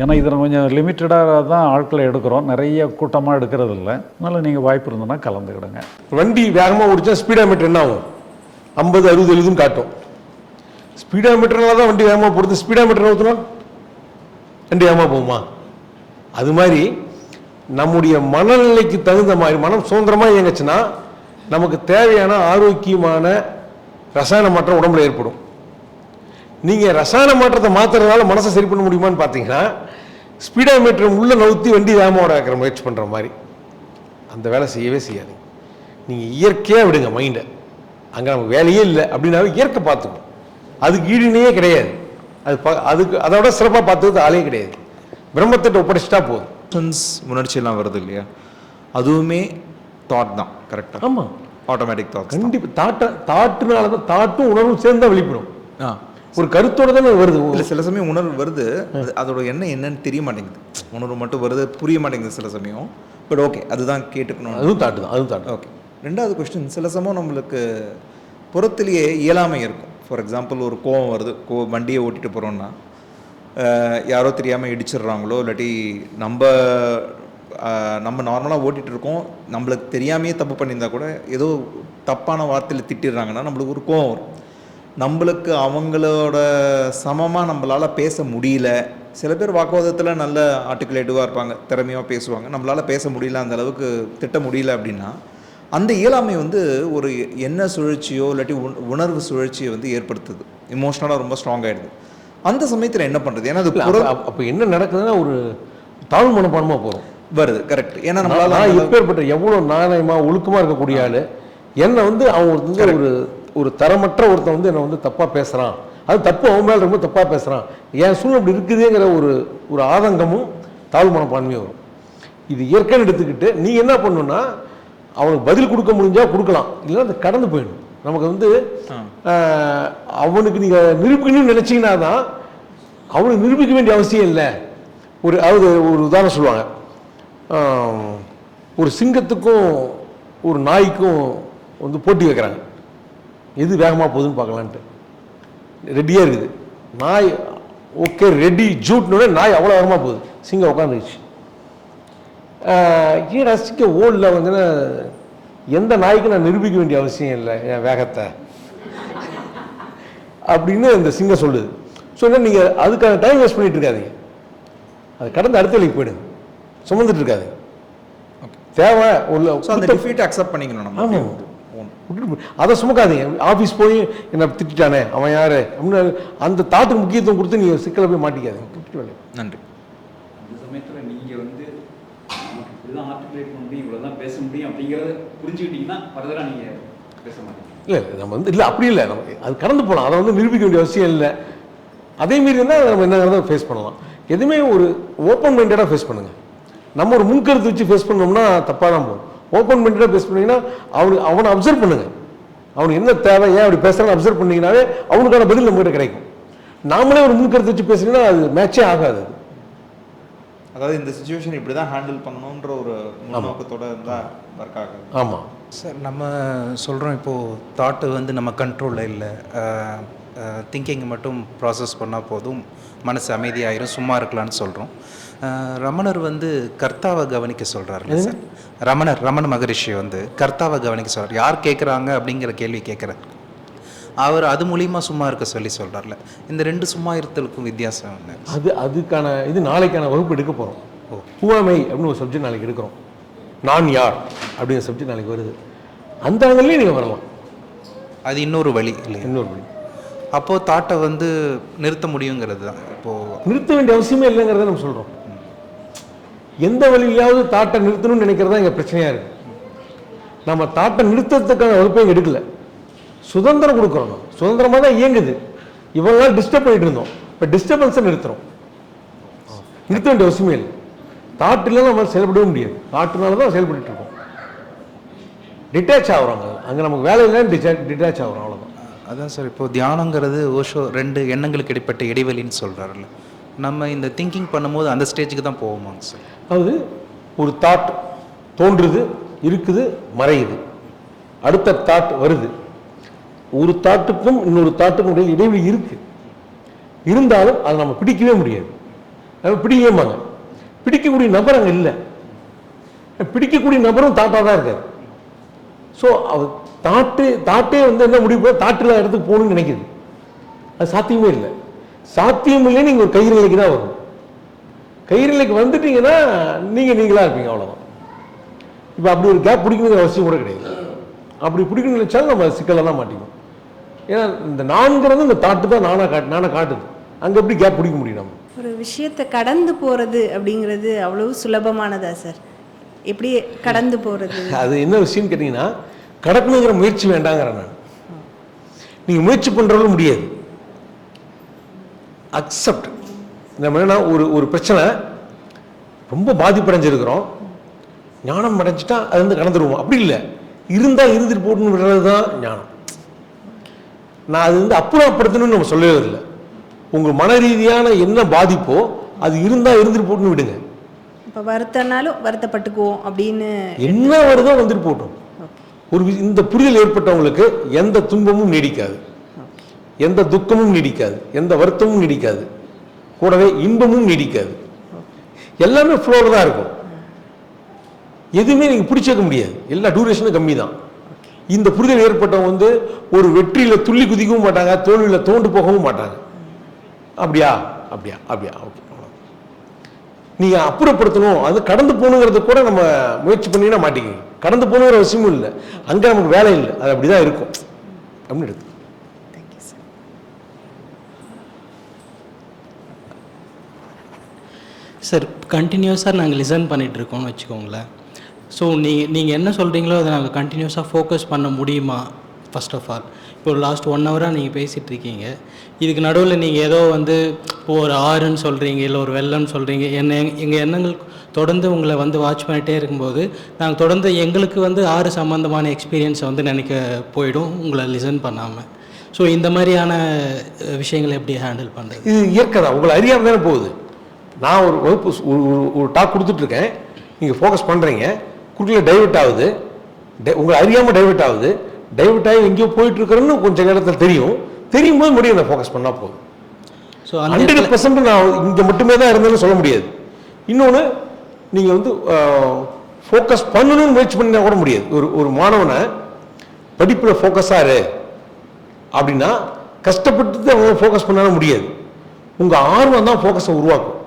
ஏன்னா இதில் கொஞ்சம் லிமிட்டடாக தான் ஆட்களை எடுக்கிறோம். நிறைய கூட்டமாக எடுக்கிறது இல்லை அதனால் நீங்கள் வாய்ப்பு இருந்ததுன்னா கலந்துக்கிடுங்க. வண்டி வேகமாக ஓடிச்சா ஸ்பீடாமீட்டர் என்ன ஆகும்? ஐம்பது அறுபது எழுதுன்னு காட்டும். ஸ்பீடாமீட்டர்னால தான் வண்டி வேகமாக போடுது ஸ்பீடாமீட்டர் ஊற்றுனா வண்டி வேகமாக போகுமா? அது மாதிரி நம்முடைய மனநிலைக்கு தகுந்த மாதிரி மனம் சுதந்திரமாக இயங்குச்சுன்னா நமக்கு தேவையான ஆரோக்கியமான ரசாயன மாற்றம் உடம்புல ஏற்படும். நீங்கள் ரசாயன மாற்றத்தை மாற்றுறதுனால மனசை சரி பண்ண முடியுமான்னு பார்த்தீங்கன்னா ஸ்பீடாமீட்டர் உள்ள நவுத்தி வண்டி வேகமாக வைக்கிற முயற்சி பண்ணுற மாதிரி. அந்த வேலை செய்யவே செய்யாது. நீங்கள் இயற்கையாக விடுங்க மைண்டை அங்கே நமக்கு வேலையே இல்லை அப்படின்னாவே இயற்கை பார்த்துக்கும் அதுக்கு ஈடுணையே கிடையாது. அது அதுக்கு அதோட சிறப்பாக பார்த்தது ஆளே கிடையாது. பிரம்மத்திட்ட ஒப்படைச்சிட்டா போதும். உணர்ச்சியெல்லாம் வருது இல்லையா? அதுவுமே தாட் தான் கரெக்டாக ஆமாம் ஆட்டோமேட்டிக் தாட்ஸ் கண்டிப்பாக தாட்ட தாட்டுனால தான் தாட்டும் உணர்வும் சேர்ந்து தான் வெளிப்படும் ஆ. ஒரு கருத்தோட தானே வருது? இல்லை சில சமயம் உணர்வு வருது. அது அதோட எண்ணம் என்னன்னு தெரிய மாட்டேங்குது. உணர்வு மட்டும் வருது புரிய மாட்டேங்குது சில சமயம். பட் ஓகே அதுதான் கேட்டுக்கணும் அதுவும் தாட்டு தான் அதுவும் தாட்டு ஓகே ரெண்டாவது கொஸ்டின் சில சமயம் நம்மளுக்கு புறத்திலேயே இயலாமை இருக்கும். ஃபார் எக்ஸாம்பிள் ஒரு கோவம் வருது கோ வண்டியை ஓட்டிட்டு போகிறோன்னா யாரோ தெரியாமல் இடிச்சிடுறாங்களோ இல்லாட்டி நம்ம நம்ம நார்மலாக ஓட்டிகிட்டு இருக்கோம் நம்மளுக்கு தெரியாமையே தப்பு பண்ணியிருந்தா கூட ஏதோ தப்பான வார்த்தையில் திட்டிடுறாங்கன்னா நம்மளுக்கு ஒரு கோவம் வரும். நம்மளுக்கு அவங்களோட சமமாக நம்மளால் பேச முடியல. சில பேர் வாக்குவாதத்தில் நல்ல ஆர்டிகுலேட்டிவாக இருப்பாங்க திறமையாக பேசுவாங்க. நம்மளால் பேச முடியல அந்த அளவுக்கு திட்ட முடியல அப்படின்னா அந்த இயலாமை வந்து ஒரு எண்ண சுழற்சியோ இல்லாட்டி உண- உணர்வு சுழற்சியை வந்து ஏற்படுத்துது. இமோஷனலாக ரொம்ப ஸ்ட்ராங் ஆயிடுது. அந்த சமயத்தில் என்ன பண்ணுறது ஏன்னா அது அப்போ என்ன நடக்குதுன்னா ஒரு தாழ்வு மனப்பான்மை போகிறோம் வருது கரெக்ட் ஏன்னா நம்மளால எப்பேற்பட்ட எவ்வளோ நாணயமா ஒழுக்கமா இருக்கக்கூடிய ஆளு என்னை வந்து அவன் வந்து ஒரு ஒரு தரமற்ற ஒருத்தன் வந்து என்னை வந்து தப்பா பேசுறான். அது தப்பு அவன் மேல ரொம்ப தப்பா பேசுறான். என் சூழ்நிலை இப்படி இருக்குதுங்கிற ஒரு ஒரு ஆதங்கமும் தாழ்வு மனப்பான்மையும் வரும். இது இயற்கைன்னு எடுத்துக்கிட்டு நீ என்ன பண்ணணும்னா அவனுக்கு பதில் கொடுக்க முடிஞ்சா கொடுக்கலாம். இல்லைன்னா அது கடந்து போயிடும். நமக்கு வந்து அவனுக்கு நீங்க நிரூபிக்கணும்னு நினைச்சீங்கன்னா தான் அவனுக்கு நிரூபிக்க வேண்டிய அவசியம் இல்லை. ஒரு அதாவது ஒரு உதாரணம் சொல்லுவாங்க. ஒரு சிங்கத்துக்கும் ஒரு நாய்க்கும் வந்து போட்டி வைக்கிறாங்க. எது வேகமாக போகுதுன்னு பார்க்கலான்ட்டு. ரெடியாக இருக்குது. நாய் ஓகே ரெடி ஜூட்னோட நாய் அவ்வளோ வேகமாக போகுது. சிங்கம் உட்காந்துருச்சு ஏடா சிங்கம் ஓடல வந்து எந்த நாய்க்கும் நான் நிரூபிக்க வேண்டிய அவசியம் இல்லை என் வேகத்தை. அப்படின்னு இந்த சிங்கம் சொல்லுது. சொன்னா நீங்கள் அதுக்கான டைம் வேஸ்ட் பண்ணிட்டு இருக்காதீங்க. அது கடந்து அடுத்த வழிக்கு போயிடுங்க. சுமந்துட்டு இருக்காது தேவை உள்ள ஸோ அக்செப்ட் பண்ணிக்கணும் நம்ம. அதை சுமக்காதீங்க. ஆஃபீஸ் போய் என்ன திட்டானே அவன் யாரு? அப்படின்னு அந்த தாட்டுக்கு முக்கியத்துவம் கொடுத்து நீங்கள் சிக்கலை போய் மாட்டிக்காதீங்க. வாங்க. நன்றி. அந்த சமயத்தில் நீங்கள் வந்து நமக்கு இப்படிதான் ஆர்டிகுலேட் பண்ண முடியும் இவ்வளோ தான் பேச முடியும் அப்படிங்கிறத புரிஞ்சுக்கிட்டீங்கன்னா ஃபர்தராக நீங்கள் பேச மாட்டீங்க. இல்லை இல்லை நம்ம வந்து இல்லை அப்படி இல்லை. நம்ம அது கடந்து போகலாம் அதை வந்து நிரூபிக்க வேண்டிய அவசியம் இல்லை. அதே மீறி இருந்தால் நம்ம என்ன ஃபேஸ் பண்ணலாம். எதுவுமே ஒரு ஓப்பன் மைண்டடாக ஃபேஸ் பண்ணுங்க. நம்ம ஒரு முன்கருத்து வச்சு ஃபேஸ் பண்ணோம்னா தப்பாக தான் போகும். ஓப்பன் மைண்டடாக ஃபேஸ் பண்ணீங்கன்னா அவனுக்கு அவனை அப்சர்வ் பண்ணுங்க. அவனுக்கு என்ன தேவை ஏன் அப்படி பேசுறான்னு அப்சர்வ் பண்ணீங்கன்னாவே அவனுக்கான பதில் நம்மகிட்ட கிடைக்கும். நாமளே ஒரு முன்கருத்து வச்சு பேசுனீங்கன்னா அது மேட்சே ஆகாது. அது. அதாவது இந்த சுச்சுவேஷன் இப்படி தான் ஹேண்டில் பண்ணணுன்ற ஒரு முன்னோக்கத்தோட இருந்தால் ஒர்க் ஆகுது. ஆமாம் சார் நம்ம சொல்கிறோம் இப்போது தாட்டு வந்து நம்ம கண்ட்ரோலில் இல்லை. திங்கிங்கை மட்டும் ப்ராசஸ் பண்ணால் போதும். மனசு அமைதியாயிரும் சும்மா இருக்கலாம்னு சொல்கிறோம் ரமணர் வந்து கர்த்தாவை கவனிக்க சொல்கிறாருல்ல சார். ரமணர் ரமண மகரிஷி வந்து கர்த்தாவை கவனிக்க சொல்கிறார் யார் கேட்குறாங்க அப்படிங்கிற கேள்வி கேட்குறாரு அவர் அது மூலியமா சும்மா இருக்க சொல்லி சொல்கிறார்ல இந்த ரெண்டு சும்மா இருத்தலுக்கும் வித்தியாசம் என்ன? அது அதுக்கான இது நாளைக்கான வகுப்பு எடுக்க போகிறோம் பூவாமை அப்படின்னு ஒரு சப்ஜெக்ட் நாளைக்கு எடுக்கிறோம். நான் யார்? அப்படிங்கிற சப்ஜெக்ட் நாளைக்கு வருது. அந்த ஆங்கிலையும் நீங்கள் வரலாம். அது இன்னொரு வழி இல்லையா? இன்னொரு வழி. அப்போது தாட்டை வந்து நிறுத்த முடியுங்கிறது தான். இப்போது நிறுத்த வேண்டிய அவசியமே இல்லைங்கிறத நம்ம சொல்கிறோம் எந்த வழியிலாவது தாட்டை நிறுத்தணும்னு நினைக்கிறதா தான் எங்கள் பிரச்சனையாக இருக்கு. நம்ம தாட்டை நிறுத்தத்துக்கான வகுப்பையும் எடுக்கல. சுதந்திரம் கொடுக்குறோம் நம்ம. சுதந்திரமாக தான் இயங்குது. இவ்வளோ நாள் டிஸ்டர்ப் பண்ணிட்டு இருந்தோம். இப்போ டிஸ்டர்பன்ஸை நிறுத்துறோம். நிறுத்த வேண்டிய அவசியமே இல்லை. தாட்டு இல்லைன்னா நம்ம செயல்படவே முடியாது. தாட்டுனால தான் செயல்பட்டு இருக்கோம். டிட்டாச் ஆகுறாங்க அங்கே. நமக்கு வேலை இல்லைன்னு டிட்டாச் ஆகிறோம் அவ்வளோதான் அதான் சார் இப்போது தியானங்கிறது ஓஷோ ரெண்டு எண்ணங்களுக்கு இடைப்பட்ட இடைவெளின்னு சொல்கிறாருல்ல நம்ம இந்த திங்கிங் பண்ணும்போது அந்த ஸ்டேஜுக்கு தான் போவோமாங்க சார்? அதாவது ஒரு தாட் தோன்றுது இருக்குது மறையுது. அடுத்த தாட் வருது. ஒரு தாட்டுக்கும் இன்னொரு தாட்டுக்கும் இடையில் இடைவெளி இருக்குது இருந்தாலும் அதை நம்ம பிடிக்கவே முடியாது. நம்ம பிடிக்கவேமாங்க பிடிக்கக்கூடிய நபர் அங்கே இல்லை. பிடிக்கக்கூடிய நபரும் தாட்டாக தான் இருக்கார். ஸோ அவர் தாட்டு தாட்டே வந்து என்ன முடிவு தாட்டில் இடத்துக்கு போகணும்னு நினைக்குது அது சாத்தியமே இல்லை. சாத்தியம் இல்லைன்னு நீங்கள் ஒரு கயிறு நிலைக்கு தான் வரும் கயிறு நிலைக்கு வந்துட்டீங்கன்னா நீங்கள் நீங்களா இருப்பீங்க அவ்வளோதான் இப்போ அப்படி ஒரு கேப் பிடிக்கணுங்கிற அவசியம் கூட கிடையாது. அப்படி பிடிக்கணும்னு நினைச்சாலும் நம்ம சிக்கலில் தான் மாட்டிக்கும் ஏன்னா இந்த நான்கிறது இந்த தாட்டு தான் நானாக காட்டு நானாக காட்டுது. அங்கே எப்படி கேப் பிடிக்க முடியும் நம்ம? ஒரு விஷயத்தை கடந்து போகிறது அப்படிங்கிறது அவ்வளவு சுலபமானதா சார்? எப்படி கடந்து போகிறது அது என்ன விஷயம்னு கேட்டிங்கன்னா கடக்கணுங்கிற முயற்சி வேண்டாங்கிறேன் நான். நீங்கள் முயற்சி பண்ணுறதும் முடியாது. அக்செப்ட் நம்ம என்னன்னா ஒரு ஒரு பிரச்சனை ரொம்ப பாதிப்படைஞ்சிருக்கிறோம். ஞானம் அடைஞ்சிட்டா அது வந்து கடந்துருவோம். அப்படி இல்லை. இருந்தால் இருந்துட்டு போட்டுன்னு விடுறது தான் ஞானம். நான் அது வந்து அப்புறப்படுத்தணும்னு நம்ம சொல்லவே இல்லை. உங்கள் மன ரீதியான என்ன பாதிப்போ அது இருந்தால் இருந்துட்டு போட்டுன்னு விடுங்க. இப்போ வருத்தனாலும் வருத்தப்பட்டுக்குவோம் அப்படின்னு என்ன வருதோ வந்துட்டு போட்டோம். ஒரு இந்த புரிதல் ஏற்பட்டவங்களுக்கு எந்த துன்பமும் நீடிக்காது. எந்த துக்கமும் நீடிக்காது. எந்த வருத்தமும் நீடிக்காது. கூடவே இன்பமும் நீடிக்காது. எல்லாமே ஃப்ளோவில் தான் இருக்கும். எதுவுமே நீங்கள் பிடிச்சிக்க முடியாது. எல்லா டூரேஷனும் கம்மி தான் இந்த புரிதல் ஏற்பட்டவங்க வந்து ஒரு வெற்றியில் துள்ளி குதிக்கவும் மாட்டாங்க தோல்வியில் தோண்டு போகவும் மாட்டாங்க. அப்படியா? அப்படியா? அப்படியா? ஓகே நீங்க அப்புறப்படுத்தணும். அது கடந்து போகணுங்கிறது கூட நம்ம முயற்சி பண்ணினா மாட்டிக்கிங்க கடந்து போகணுங்கிற அவசியமும் இல்லை. அங்க நமக்கு வேலை இல்லை. அது அப்படிதான் இருக்கும். அப்படின்னு எடுத்து தேங்க்யூ சார் சார் கண்டினியூஸாக நாங்கள் லிசன் பண்ணிட்டு இருக்கோம்னு வச்சுக்கோங்களேன். ஸோ நீங்கள் நீங்கள் என்ன சொல்கிறீங்களோ அதை நாங்கள் கண்டினியூஸாக ஃபோக்கஸ் பண்ண முடியுமா? ஃபர்ஸ்ட் ஆஃப் ஆல் இப்போ லாஸ்ட் ஒன் ஹவராக நீங்கள் பேசிகிட்டு இருக்கீங்க இதுக்கு நடுவில் நீங்கள் ஏதோ வந்து இப்போ ஒரு ஆறுன்னு சொல்கிறீங்க இல்லை ஒரு வெள்ளம்னு சொல்கிறீங்க என்ன எங்கள் எண்ணங்கள் தொடர்ந்து உங்களை வந்து வாட்ச் பண்ணிகிட்டே இருக்கும்போது நாங்கள் தொடர்ந்து எங்களுக்கு வந்து ஆறு சம்மந்தமான எக்ஸ்பீரியன்ஸை வந்து நினைக்க போயிடும் உங்களை லிசன் பண்ணாமல் ஸோ இந்த மாதிரியான விஷயங்களை எப்படி ஹேண்டில் பண்ணுறது இது இயற்கை தான். உங்களை அறியாமல் தானே போகுது. நான் ஒரு வகுப்பு ஒரு ஒரு- டாக் கொடுத்துட்ருக்கேன் நீங்கள் ஃபோக்கஸ் பண்ணுறீங்க குறுக்கில் டைவர்ட் ஆகுது. டை- உங்களை அறியாமல் டைவர்ட் ஆகுது. டைவர்ட் ஆகி எங்கேயோ போயிட்டு இருக்கிறேன்னு கொஞ்சம் நேரத்தில் தெரியும். தெரியும் போது முடியும் நான் ஃபோக்கஸ் பண்ணா போதும். ஸோ ஹண்ட்ரட் பர்சன்ட் நான் இங்கே மட்டுமே தான் இருந்தேன்னு சொல்ல முடியாது. இன்னொன்று நீங்கள் வந்து ஃபோக்கஸ் பண்ணணும்னு முயற்சி பண்ணினா கூட முடியாது. ஒரு ஒரு மாணவனை படிப்பில் ஃபோக்கஸாக இரு. அப்படின்னா கஷ்டப்பட்டு அவன் ஃபோக்கஸ் பண்ணாலும் முடியாது. உங்கள் ஆர்வம் தான் ஃபோக்கஸை உருவாக்கும்.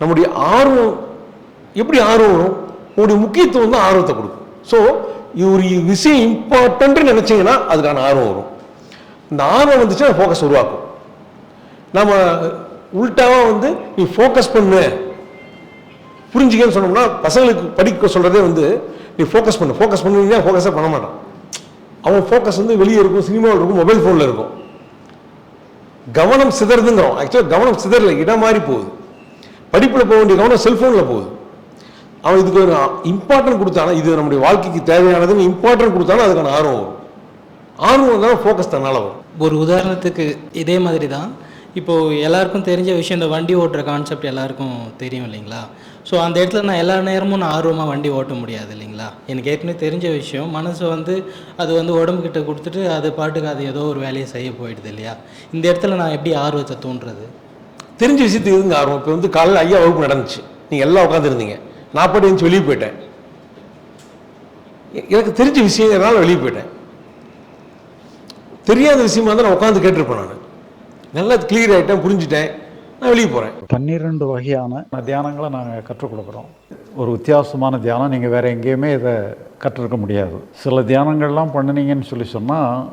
நம்முடைய ஆர்வம் எப்படி ஆர்வம் வரும்? உங்களுடைய முக்கியத்துவம் தான் ஆர்வத்தை கொடுக்கும். ஸோ ஒரு விஷயம் இம்பார்ட்டன்ட்னு நினச்சிங்கன்னா அதுக்கான ஆர்வம் வரும். இந்த ஆர்வம் வந்துச்சுன்னா ஃபோக்கஸ் உருவாக்கும். நம்ம உள்டாவாக வந்து நீ ஃபோக்கஸ் பண்ணு. புரிஞ்சுக்கன்னு சொன்னோம்னா பசங்களுக்கு படிக்க சொல்கிறதே வந்து நீ ஃபோக்கஸ் பண்ணு. ஃபோக்கஸ் பண்ணுவீங்க ஃபோக்கஸே பண்ண மாட்டான். அவன் ஃபோக்கஸ் வந்து வெளியே இருக்கும் சினிமாவில் இருக்கும் மொபைல் ஃபோனில் இருக்கும். கவனம் சிதறதுங்கிறோம். ஆக்சுவலாக கவனம் சிதறல இடம் மாறி போகுது. படிப்பில் போக வேண்டிய கவனம் செல்ஃபோனில் போகுது. அவன் இதுக்கு ஒரு இம்பார்ட்டன்ட் கொடுத்தானா? இது நம்முடைய வாழ்க்கைக்கு தேவையானதுன்னு இம்பார்ட்டன்ட் கொடுத்தானா? அதுக்கான ஆர்வம் வரும். ஆர்வம் தான் ஃபோக்கஸ் தன்னால் வரும். ஒரு உதாரணத்துக்கு இதே மாதிரி தான் இப்போது எல்லாருக்கும் தெரிஞ்ச விஷயம் இந்த வண்டி ஓட்டுற கான்செப்ட் எல்லாருக்கும் தெரியும் இல்லைங்களா? ஸோ அந்த இடத்துல நான் எல்லா நேரமும் நான் ஆர்வமாக வண்டி ஓட்ட முடியாது இல்லைங்களா? எனக்கு ஏற்கனவே தெரிஞ்ச விஷயம் மனசு வந்து அது வந்து உடம்புக்கிட்ட கொடுத்துட்டு அது பாட்டுக்கு அது ஏதோ ஒரு வேலையை செய்ய போயிடுது இல்லையா? இந்த இடத்துல நான் எப்படி ஆர்வத்தை தூண்டுறது? தெரிஞ்ச விஷயத்துக்கு எதுங்க ஆர்வம்? இப்போ வந்து காலையில் ஐயா வகுப்பு நடந்துச்சு. நீங்கள் எல்லாம் உட்காந்துருந்தீங்க நான் பாட்டு எழுந்து வெளியே போயிட்டேன். எ- எனக்கு தெரிஞ்ச விஷயங்கிறனால வெளியே போயிட்டேன். தெரியாத விஷயமா இருந்தால் நான் உட்காந்து கேட்டிருப்பேன் நான். நல்லா கிளியர் ஆகிட்டேன் புரிஞ்சுட்டேன். நான் வெளியே போகிறேன் பன்னிரெண்டு வகையான தியானங்களை நாங்கள் கற்றுக் கொடுக்குறோம். ஒரு வித்தியாசமான தியானம் நீங்கள் வேறு எங்கேயுமே இதை கற்றுருக்க முடியாது. சில தியானங்கள்லாம் பண்ணினீங்கன்னு சொல்லி சொன்னால்